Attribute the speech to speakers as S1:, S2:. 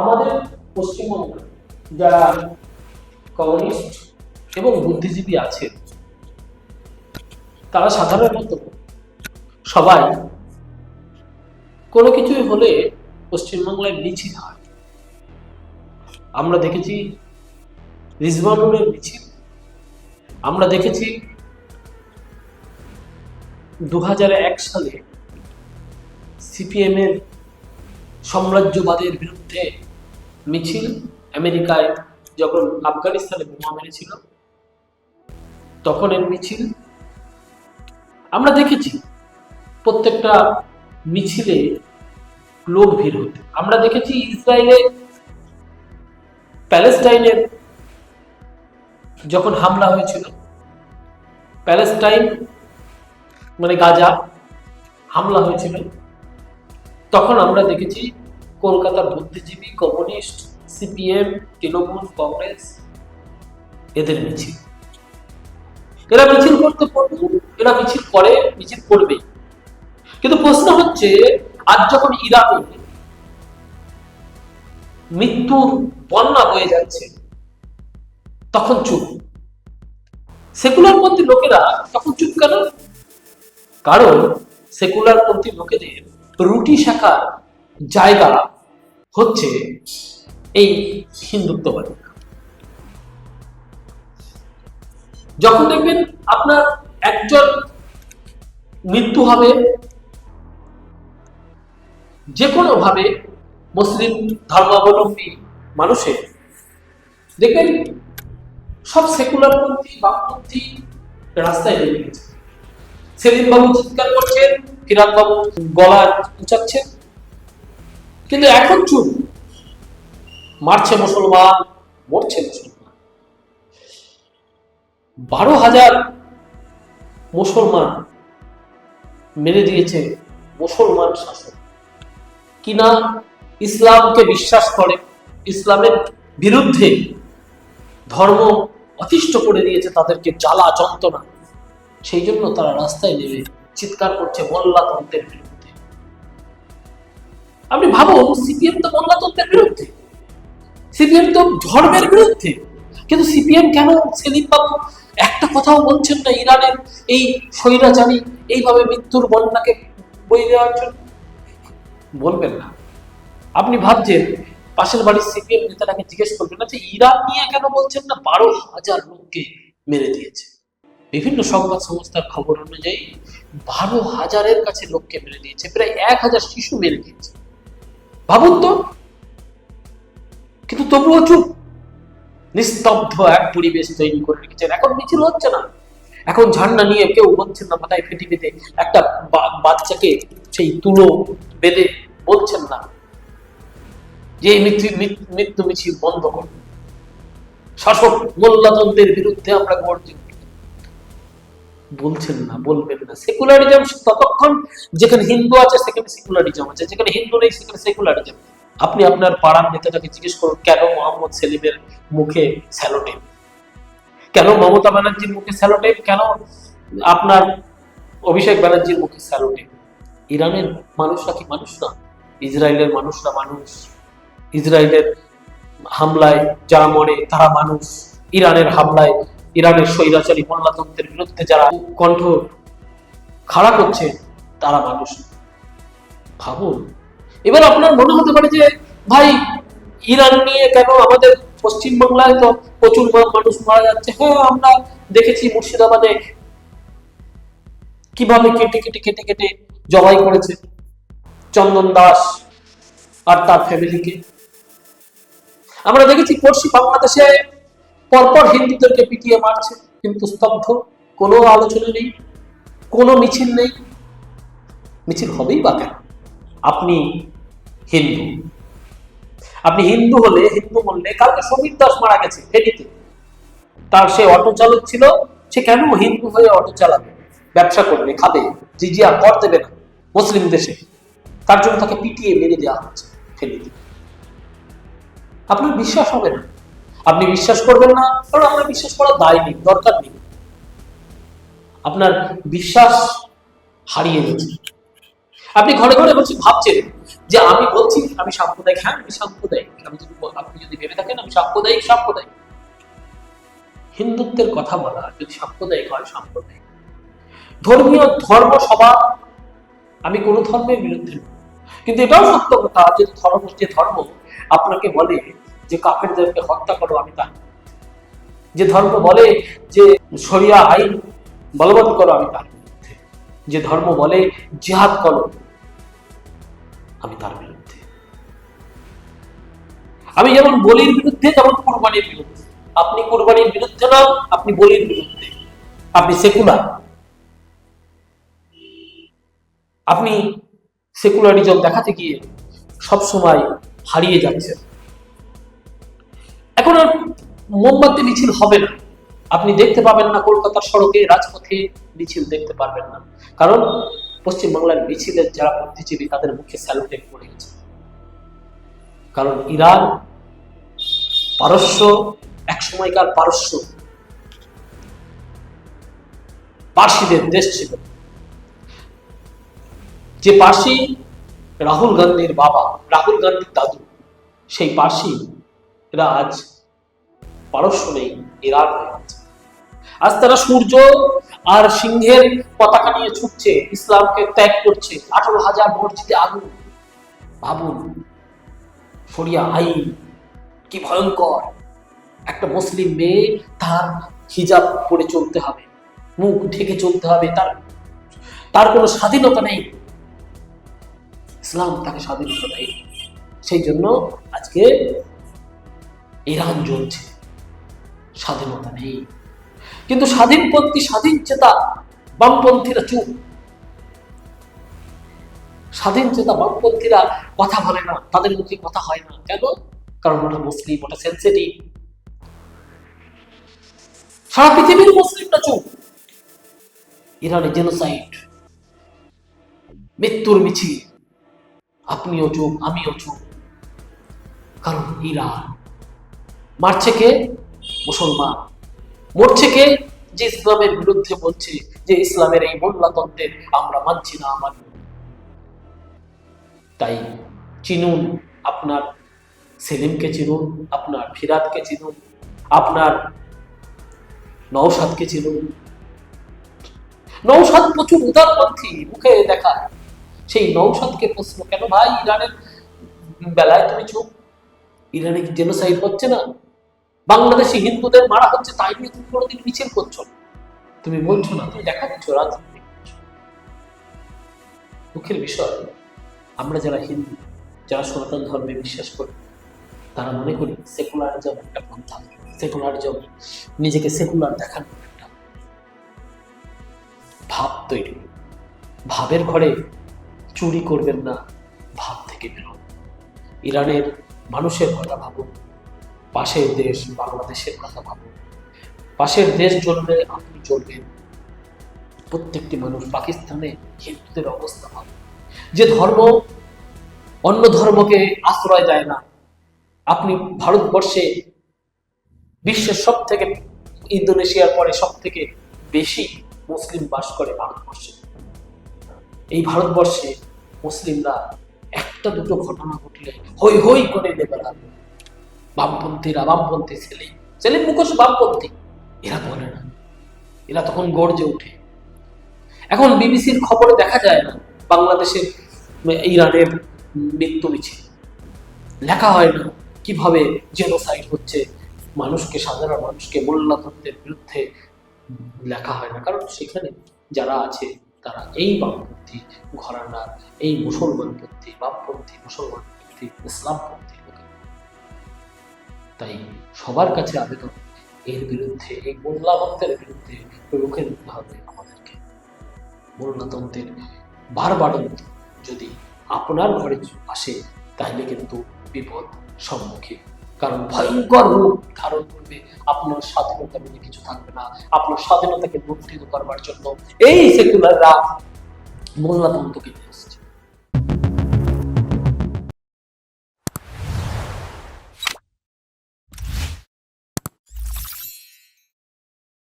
S1: আমাদের পশ্চিমবঙ্গে, যারা কমিউনিস্ট এবং বুদ্ধিজীবী আছে, তারা সাধারণত সবাই কোনো কিছুই হলে পশ্চিমবাংলায় মিছিল হয়। আমরা দেখেছি রিজওয়ানুরের মিছিল। আমরা দেখেছি দু সালে সিপিএমের সাম্রাজ্যবাদের বিরুদ্ধে মিছিল আমেরিকায় যখন আফগানিস্তানে বোমা মেরেছিল, তখন এর মিছিল, আমরা দেখেছি প্রত্যেকটা মিছিলে লোক ভিড় হতে। আমরা দেখেছি ইসরায়েলে প্যালেস্টাইনের যখন হামলা হয়েছিল, প্যালেস্টাইন মানে গাজা, হামলা হয়েছিল, তখন আমরা দেখেছি কলকাতার বুদ্ধিজীবী, কমিউনিস্ট, সিপিএম, তৃণমূল, কংগ্রেস, এদের মিছিল। এরা মিছিল করতে পারবে এরা মিছিল করে, মিছিল করবে কিন্তু প্রশ্ন হচ্ছে, আজ যখন ইরানে মৃত্যুর বন্যা বয়ে যাচ্ছে, তখন চুপ। সেকুলার পন্থী লোকেরা তখন চুপ কেন? কারণ সেকুলার পন্থী লোকেদের রুটি শাখার জায়গা হচ্ছে এই হিন্দুত্ববাদী। যখন দেখবেন আপনার একজন মৃত্যু হবে যে কোনো ভাবে মুসলিম ধর্মাবলম্বী মানুষের, দেখবেন সব সেকুলার পন্থী বামপন্থী রাস্তায় নেমে গেছে। সেলিম বাবু চিৎকার করছেন কিরাত বাবু গলা উঁচাচ্ছেন। কিন্তু এখন চুপ। মারছে মুসলমান, মরছে মুসলমান। বারো হাজার মুসলমান মেরে দিয়েছে মুসলমান শাসক। কিনা ইসলামকে বিশ্বাস করে, ইসলামের বিরুদ্ধে ধর্ম অতিষ্ঠ করে দিয়েছে তাদেরকে জ্বালা যন্ত্রণা। সেই জন্য তারা রাস্তায় নেমে চিৎকার করছে মোল্লাতন্ত্রের বিরুদ্ধে। সিপিএম তো বিরুদ্ধে। সিপিএম তো ধর্মের বিরুদ্ধে। কিন্তু সিপিএম কেন একটা কথাও বলছেন না ইরানের এই স্বৈরাচারী এইভাবে মৃত্যুর বন্যাকে বই দেওয়ার জন্য। বলবেন না। আপনি ভাবছেন পাশের বাড়ির সিপিএম নেতাটাকে জিজ্ঞেস করবেন না যে ইরান নিয়ে কেন বলছেন না? বারো হাজার লোককে মেরে দিয়েছে। বিভিন্ন সংবাদ সংস্থার খবর অনুযায়ী বারো হাজারের কাছে লোককে মেরে দিয়েছে। প্রায় এক হাজার শিশু মেরে দিয়েছে। ভাবুন তো। কিন্তু তবুও চুপ। নিস্তব্ধ এক পরিবেশ তৈরি করে রেখেছেন। এখন মিছিল হচ্ছে না। এখন ঝান্ডা নিয়ে কেউ বলছেন না, মাথায় ফেটে ফেটে একটা বাচ্চাকে সেই তুলো বেঁধে বলছেন না। যে মৃত্যু, মৃত্যু- মিছিল বন্ধ করুন। শাসক মোল্লাতন্ত্রের বিরুদ্ধে আমরা গর্জে উঠি। বলছেন না, বলবেন না। সেকুলারিজম ততক্ষণ যেখানে হিন্দু আছে, সেখানে সেকুলারিজম আছে। যেখানে হিন্দু নেই, সেখানে সেকুলারিজম আপনি আপনার পাড়ার নেতাটাকে জিজ্ঞেস করুন, কেন মোহাম্মদ সেলিমের মুখে স্যালোটেপ? কেন মমতা ব্যানার্জির মুখে স্যালোটেপ? কেন আপনার অভিষেক ব্যানার্জির মুখে স্যালোটেপ? ইরানের মানুষরা কি মানুষ না? ইসরায়েলের মানুষরা মানুষ। ইসরায়েলের হামলায় যারা মরে তারা মানুষ। ইরানের হামলায় ইরানের স্বৈরাচারী মোল্লাতন্ত্রের বিরুদ্ধে যারা কণ্ঠ খাড়া করছে, তারা মানুষ। ভাবুন। এবার আপনার মনে হতে পারে যে, ভাই, ইরান নিয়ে কেন আমাদের পশ্চিমবাংলায় তো প্রচুর মানুষ মারা যাচ্ছে। হ্যাঁ আমরা দেখেছি মুর্শিদাবাদে কীভাবে কেটে কেটে কেটে কেটে জবাই করেছে চন্দন দাস আর তার ফ্যামিলিকে আমরা দেখেছি পড়শি বাংলাদেশে পরপর হিন্দুদেরকে পিটিয়ে মারছে, কিন্তু স্তব্ধ, কোনো আলোচনা নেই, কোনো মিছিল নেই। মিছিল হবেই বা কেন? আপনি হিন্দু। আপনি হিন্দু হলে, হিন্দু বললে, কালকে সমীর দাস মারা গেছে ফেরিতে তার সে অটো চালক ছিল, সে কেন হিন্দু হয়ে অটো চালাবে? ব্যবসা করবে, খাবে, জিজিয়া কর দেবে না মুসলিম দেশে। তার জন্য তাকে পিটিয়ে মেরে দেওয়া হচ্ছে ফেরিতে আপনার বিশ্বাস হবে না। আপনি বিশ্বাস করবেন না, কারণ আপনার বিশ্বাস করার দায় নেই, দরকার নেই। আপনার বিশ্বাস হারিয়ে গেছে। আপনি ঘরে ঘরে বসে ভাবছেন যে আমি বলছি, আমি সাম্প্রদায়িক হ্যাঁ আমি সাম্প্রদায়িক। আমি যদি আপনি যদি ভেবে থাকেন, আমি সাম্প্রদায়িক সাম্প্রদায়িক। হিন্দুত্বের কথা বলা, যদি সাম্প্রদায়িক হয়, সাম্প্রদায়িক। ধর্মীয় ধর্ম সভা, আমি কোনো ধর্মের বিরুদ্ধে। কিন্তু এটাও সত্য কথা যে ধর্ম যে ধর্ম আপনাকে বলে যে কাফেরদেরকে হত্যা করো আমি তা যে ধর্ম বলে যে শরিয়া আইন বলবৎ করো আমি তার বিরুদ্ধে। যে ধর্ম বলে জিহাদ করো আমি তার বিরুদ্ধে। আমি যেমন বলির বিরুদ্ধে যেমন কোরবানির বিরুদ্ধে। আপনি কোরবানির বিরুদ্ধে নন আপনি বলির বিরুদ্ধে। আপনি সেকুলার। আপনি সেকুলারিজম দেখাতে গিয়ে সবসময় হারিয়ে যাচ্ছেন। এখন আর মোমবাতি মিছিল হবে না। আপনি দেখতে পাবেন না কলকাতার সড়কে, রাজপথে মিছিল দেখতে পারবেন না। কারণ পশ্চিমবাংলার মিছিলের যারা বুদ্ধিজীবী, তাদের মুখে স্যালুটেট পড়ে গেছে। কারণ ইরান পারস্য এক সময়কার পারস্য, পার্সিদের দেশ ছিল। যে পার্সি রাহুল গান্ধীর বাবা, রাহুল গান্ধীর দাদু, সেই পার্সি এরা আজ পারস্য নেই, ইরান হয়ে গেছে আজ তারা সূর্য আর সিংহের পতাকা নিয়ে ছুটছে, ইসলামকে ত্যাগ করছে, আঠারো হাজার মসজিদে আগুন। ভাবুন, শরিয়া আইন কি ভয়ঙ্কর। একটা মুসলিম মেয়ে তার হিজাব পরে চলতে হবে, মুখ ঢেকে চলতে হবে, তার তার কোনো স্বাধীনতা নেই। ইসলাম তাকে স্বাধীনতা দেয় সেই জন্য আজকে ইরান জ্বলছে। স্বাধীনতা নেই। কিন্তু স্বাধীনপন্থী স্বাধীন চেতা বামপন্থীরা চুপ। স্বাধীন চেতা বামপন্থীরা কথা বলে না, তাদের মুখে কথা হয় না। কেন? কারণ ওটা মুসলিম, ওটা সেন্সিটিভ সারা পৃথিবীর মুসলিমরা চুপ। ইরানে জেনোসাইড মৃত্যুর মিছিল। আপনিও চুপ, আমিও চুপ। কারণ ইরান মারছে কে মুসলমান। মরছে কে যে ইসলামের বিরুদ্ধে বলছে, যে ইসলামের এই মোল্লাতন্ত্রের আমরা মানছি না আমার তাই চিনুন আপনার সেলিমকে চিনুন, আপনার ফিরাদকে চিনুন, আপনার নৌসাদকে চিনুন। নৌসাদ প্রচুর উদারপন্থী, মুখে দেখা সেই নৌসাদকে প্রশ্ন, কেন ভাই ইরানের বেলায় তুমি চুপ? ইরানে কি জেনোসাইড হচ্ছে না? বাংলাদেশি হিন্দুদের মারা হচ্ছে, তাই নিয়ে তুমি কোনোদিন মিছিল করছ তুমি বলছো না, তুমি দেখাচ্ছ রাজনীতি করছ। দুঃখের বিষয়, আমরা যারা হিন্দু, যারা সনাতন ধর্মে বিশ্বাস করি, তারা মনে করি সেকুলারিজম একটা পন্থা। সেকুলারিজম, নিজেকে সেকুলার দেখানো একটা ভাব তৈরি। ভাবের ঘরে চুরি করবেন না, ভাব থেকে বেরোন। ইরানের মানুষের কথা ভাবুন। পাশের দেশ বাংলাদেশের কথা ভাবুন। পাশের দেশ চলবে আপনি চলবেন। প্রত্যেকটি মানুষ পাকিস্তানে হিন্দুদের অবস্থা ভাবুন যে ধর্ম অন্য ধর্মকে আশ্রয় দেয় না, আপনি ভারতবর্ষে বিশ্বের সব থেকে ইন্দোনেশিয়ার পরে সব থেকে বেশি মুসলিম বাস করে ভারতবর্ষে। এই ভারতবর্ষে মুসলিমরা একটা দুটো ঘটনা ঘটলে হই হই করে নেবে না। বামপন্থীরা বামপন্থী ছেলে ছেলে মুখোশ বামপন্থী। এরা বলে না। এরা তখন গর্জে ওঠে। এখন বিবিসির খবরে দেখা যায় না বাংলাদেশের ইরানের মৃত্যু মিছিল। লেখা হয় না কীভাবে জেনোসাইড হচ্ছে। মানুষকে, সাধারণ মানুষকে মোল্লাতন্ত্রের বিরুদ্ধে লেখা হয় না। কারণ সেখানে যারা আছে, তারা এই বামপন্থী, ঘরানার, এই মুসলমানপন্থী, বামপন্থী, মুসলমানপন্থী, ইসলামপন্থী তাই সবার কাছে আবেদন এর বিরুদ্ধে, এই মোল্লাতন্ত্রের বিরুদ্ধে রুখে দিতে হবে আমাদেরকে। মোল্লাতন্ত্রের বারবারন্ত যদি আপনার ঘরে আসে তাহলে কিন্তু বিপদ সম্মুখীন। কারণ ভয়ঙ্কর রূপ ধারণ করবে, আপনার স্বাধীনতা বলে কিছু থাকবে না, আপনার স্বাধীনতাকে লুণ্ঠিত করবার জন্য এই সেকুলাররা মোল্লাতন্ত্রকে নিয়ে আসছে